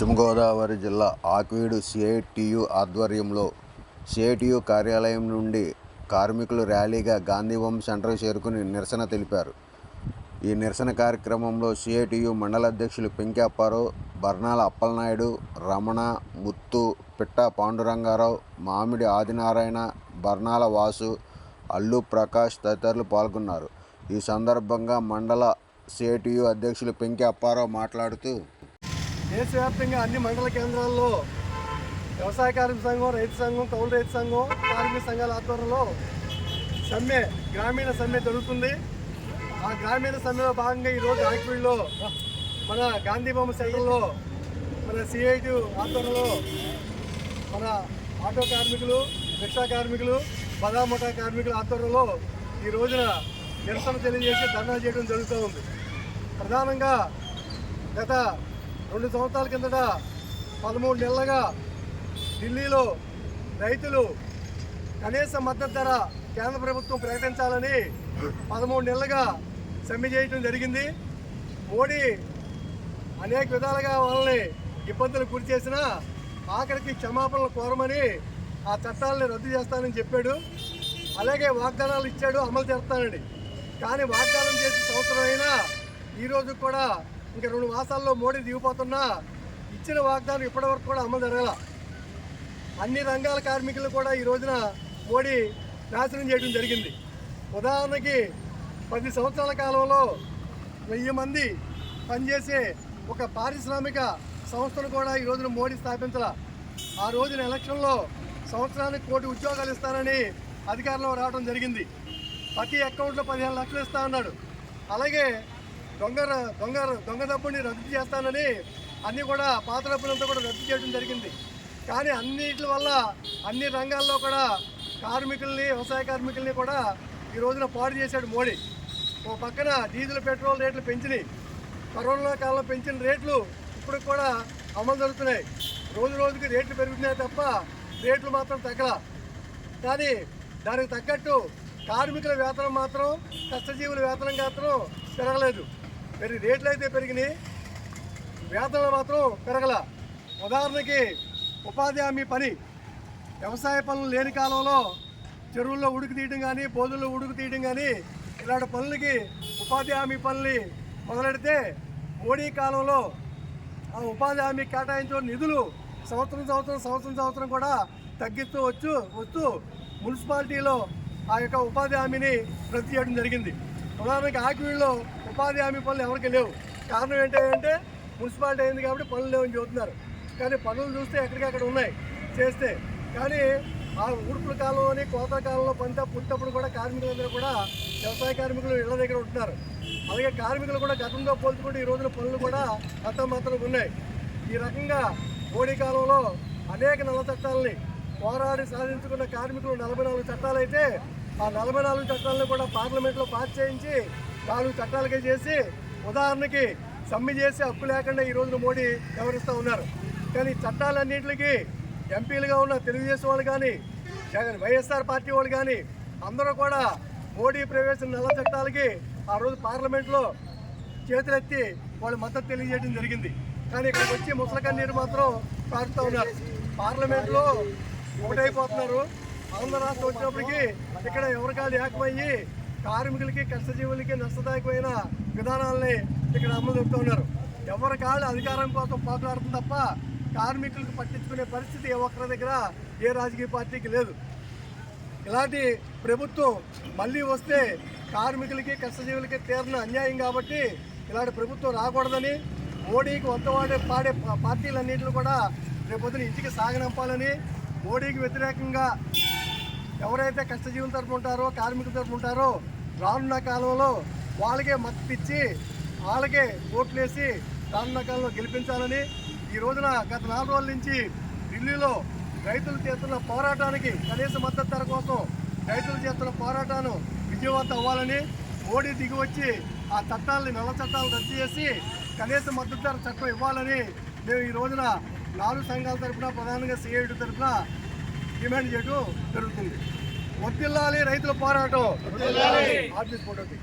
పశ్చిమ గోదావరి జిల్లా ఆక్వీడు సిఐటియు ఆధ్వర్యంలో సిఐటియు కార్యాలయం నుండి కార్మికులు ర్యాలీగా గాంధీవం సెంటర్ చేరుకుని నిరసన తెలిపారు. ఈ నిరసన కార్యక్రమంలో సిఐటియు మండల అధ్యక్షులు పెంకి బర్నాల అప్పలనాయుడు రమణ ముత్తు పిట్ట పాండురంగారావు మామిడి ఆదినారాయణ బర్నాల వాసు అల్లు ప్రకాష్ తదితరులు పాల్గొన్నారు. ఈ సందర్భంగా మండల సిఐటియు అధ్యక్షులు పెంకి అప్పారావు మాట్లాడుతూ దేశవ్యాప్తంగా అన్ని మండల కేంద్రాల్లో వ్యవసాయ కార్మిక సంఘం రైతు సంఘం కౌలు రైతు సంఘం కార్మిక సంఘాల ఆధ్వర్యంలో సమ్మె గ్రామీణ సమ్మె జరుగుతుంది. ఆ గ్రామీణ సమ్మెలో భాగంగా ఈరోజు ఆక్వీడ్లో మన గాంధీ బొమ్మ సెంటర్లో మన సిఐటి ఆధ్వర్యంలో మన ఆటో కార్మికులు రిక్షా కార్మికులు బదామోటా కార్మికుల ఆధ్వర్యంలో ఈ రోజున నిరసన తెలియజేసి ధర్నా చేయడం జరుగుతూ ఉంది. ప్రధానంగా గత రెండు సంవత్సరాల కిందట పదమూడు నెలలుగా ఢిల్లీలో రైతులు కనీస మద్దతు ధర కేంద్ర ప్రభుత్వం ప్రకటించాలని పదమూడు నెలలుగా సమ్మె చేయటం జరిగింది. మోడీ అనేక విధాలుగా వాళ్ళని ఇబ్బందులకు గురి చేసిన ఆఖరికి క్షమాపణలు కోరమని ఆ చట్టాలని రద్దు చేస్తానని చెప్పాడు. అలాగే వాగ్దానాలు ఇచ్చాడు అమలు చేస్తానండి కానీ వాగ్దానం చేసి సంవత్సరం అయినా ఈ రోజు కూడా ఇంకా రెండు మాసాల్లో మోడీ దిగిపోతున్నా ఇచ్చిన వాగ్దానం ఇప్పటివరకు కూడా అమలు జరగల. అన్ని రంగాల కార్మికులు కూడా ఈ రోజున మోడీ నాశనం చేయడం జరిగింది. ఉదాహరణకి పది సంవత్సరాల కాలంలో వెయ్యి మంది పనిచేసే ఒక పారిశ్రామిక సంస్థను కూడా ఈ రోజున మోడీ స్థాపించాల. ఆ రోజున ఎలక్షన్లో సంవత్సరానికి కోటి ఉద్యోగాలు ఇస్తానని అధికారంలో రావడం జరిగింది. ప్రతి అకౌంట్లో పదిహేను లక్షలు ఇస్తా అన్నాడు. అలాగే దొంగ దొంగ దొంగ డబ్బుని రద్దు చేస్తానని అన్నీ కూడా పాత డబ్బులంతా కూడా రద్దు చేయడం జరిగింది. కానీ అన్నిటి వల్ల అన్ని రంగాల్లో కూడా కార్మికుల్ని వ్యవసాయ కార్మికుల్ని కూడా ఈ రోజున పాడు చేశాడు మోడీ. ఓ పక్కన డీజిల్ పెట్రోల్ రేట్లు పెంచినాయి. కరోనా కాలంలో పెంచిన రేట్లు ఇప్పుడు కూడా అమలు జరుగుతున్నాయి. రోజు రోజుకి రేట్లు పెరుగుతున్నాయి తప్ప రేట్లు మాత్రం తగ్గల. కానీ దానికి తగ్గట్టు కార్మికుల వేతనం మాత్రం కష్టజీవుల వేతనం మాత్రం పెరగలేదు. మరి రేట్లు అయితే పెరిగినాయి. వేతనాలు మాత్రం పెరగల. ఉదాహరణకి ఉపాధి హామీ పని. వ్యవసాయ పనులు లేని కాలంలో చెరువుల్లో ఉడుకు తీయడం కానీ బోధుల్లో ఉడుకు తీయడం కానీ ఇలాంటి పనులకి ఉపాధి హామీ పనులు మొదలెడితే మోడీ కాలంలో ఆ ఉపాధి హామీ కేటాయించిన నిధులు సంవత్సరం సంవత్సరం సంవత్సరం సంవత్సరం కూడా తగ్గిస్తూ వచ్చు వస్తూ మున్సిపాలిటీలో ఆ యొక్క ఉపాధి హామీని రద్దు చేయడం జరిగింది. ఉదాహరణకి ఆకివీళ్ళలో ఉపాధి హామీ పనులు ఎవరికి లేవు. కారణం ఏంటంటే మున్సిపాలిటీ అయింది కాబట్టి పనులు లేవని చెబుతున్నారు. కానీ పనులు చూస్తే ఎక్కడికక్కడ ఉన్నాయి చేస్తే. కానీ ఆ ఉడుపుల కాలంలోని కోత కాలంలో పంట పుట్టినప్పుడు కూడా కార్మికులందరూ కూడా వ్యవసాయ కార్మికులు ఇళ్ళ దగ్గర ఉంటున్నారు. అలాగే కార్మికులు కూడా గతంతో పోల్చుకుంటే ఈ రోజున పనులు కూడా మాత్రం ఉన్నాయి. ఈ రకంగా మోడీ కాలంలో అనేక నల్ల చట్టాలని పోరాడి సాధించుకున్న కార్మికులు నలభై నాలుగు చట్టాలు అయితే ఆ నలభై నాలుగు చట్టాలను కూడా పార్లమెంట్లో పాస్ చేయించి నాలుగు చట్టాలకే చేసి ఉదాహరణకి సమ్మె చేసి హక్కు లేకుండా ఈ రోజున మోడీ వ్యవహరిస్తూ ఉన్నారు. కానీ చట్టాలన్నింటికి ఎంపీలుగా ఉన్న తెలుగుదేశం వాళ్ళు కానీ జగన్ వైఎస్ఆర్ పార్టీ వాళ్ళు కానీ అందరూ కూడా మోడీ ప్రవేశం నల్ల చట్టాలకి ఆ రోజు పార్లమెంట్లో చేతులెత్తి వాళ్ళు మద్దతు తెలియజేయడం జరిగింది. కానీ ఇక్కడికి వచ్చి ముసలకన్నీరు మాత్రం కారుతూ ఉన్నారు. పార్లమెంట్లో ఒకటైపోతున్నారు. ఆంధ్ర రాష్ట్రం వచ్చినప్పటికీ ఇక్కడ ఎవరికాలు ఏకమయ్యి కార్మికులకి కష్టజీవులకి నష్టదాయకమైన విధానాలని ఇక్కడ అమలు చెప్తూ ఉన్నారు. ఎవరి కాళ్ళు అధికారం కోసం పోట్లాడుతుంది తప్ప కార్మికులకు పట్టించుకునే పరిస్థితి ఏ ఒక్కరి దగ్గర ఏ రాజకీయ పార్టీకి లేదు. ఇలాంటి ప్రభుత్వం మళ్ళీ వస్తే కార్మికులకి కష్టజీవులకి తీరిన అన్యాయం కాబట్టి ఇలాంటి ప్రభుత్వం రాకూడదని మోడీకి వంతవాడే పాడే పార్టీలన్నింటిని కూడా రేపొద్దున ఇంటికి సాగనంపాలని మోడీకి వ్యతిరేకంగా ఎవరైతే కష్టజీవుల తరపు ఉంటారో కార్మికుల తరపు ఉంటారో రానున్న కాలంలో వాళ్ళకే మద్దతు ఇచ్చి వాళ్ళకే ఓట్లేసి రానున్న కాలంలో గెలిపించాలని ఈ రోజున గత నాలుగు రోజుల నుంచి ఢిల్లీలో రైతులు చేస్తున్న పోరాటానికి కనీస మద్దతు ధర కోసం రైతులు చేస్తున్న పోరాటాన్ని విజయవంతం అవ్వాలని మోడీ దిగి వచ్చి ఆ చట్టాలని నల్ల చట్టాలను రద్దు చేసి కనీస మద్దతు ధర చట్టం ఇవ్వాలని మేము ఈ రోజున నాలుగు సంఘాల తరఫున ప్రధానంగా సిఐడి తరఫున డిమాండ్ చేయడం జరుగుతుంది. వర్తిల్లాలి రైతుల పోరాటం. ఆఫీస్ ఫోటోకి